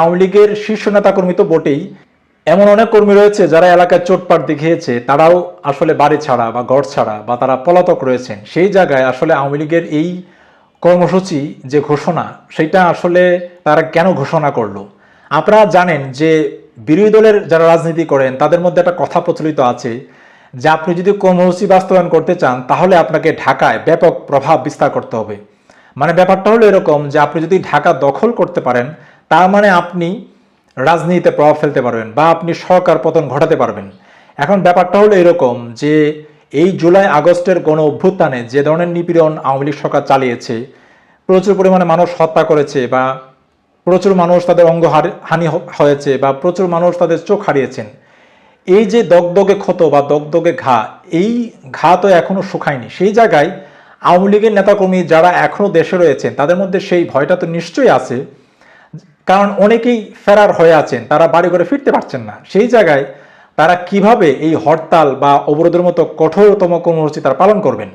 আওয়ামী লীগের শীর্ষ নেতাকর্মী তো বটেই। এমন অনেক কর্মী রয়েছে যারা এলাকায় চোটপাট দেখিয়েছে। তারাও আসলে বাড়ি ছাড়া বা ঘর ছাড়া বা তারা পলাতক রয়েছেন। সেই জায়গায় আসলে আওয়ামী লীগের এই কর্মসূচি যে ঘোষণা, সেটা আসলে তারা কেন ঘোষণা করল? আপনারা জানেন যে বিরোধী দলের যারা রাজনীতি করেন, তাদের মধ্যে একটা কথা প্রচলিত আছে যে আপনি যদি কর্মসূচি বাস্তবায়ন করতে চান, তাহলে আপনাকে ঢাকায় ব্যাপক প্রভাব বিস্তার করতে হবে। মানে ব্যাপারটা হলো এরকম যে আপনি যদি ঢাকা দখল করতে পারেন তার মানে আপনি রাজনীতিতে প্রভাব ফেলতে পারবেন বা আপনি সরকার পতন ঘটাতে পারবেন। এখন ব্যাপারটা হলো এরকম যে এই জুলাই আগস্টের গণ অভ্যুত্থানে যে ধরনের নিপীড়ন আওয়ামী লীগ সরকার চালিয়েছে, প্রচুর পরিমাণে মানুষ হত্যা করেছে বা প্রচুর মানুষ তাদের অঙ্গ হানি হয়েছে বা প্রচুর মানুষ তাদের চোখ হারিয়েছেন। এই যে দগদগে ক্ষত বা দগদগে ঘা, এই ঘা তো এখনও শুকায়নি। সেই জায়গায় আওয়ামী লীগের নেতাকর্মী যারা এখনও দেশে রয়েছেন, তাদের মধ্যে সেই ভয়টা তো নিশ্চয়ই আছে। কারণ অনেকেই ফেরার হয়ে আছেন, তারা বাড়ি ঘরে ফিরতে পারছেন না। সেই জায়গায় তারা কীভাবে এই হরতাল বা অবরোধের মতো কঠোরতম কর্মসূচি তারা পালন করবেন?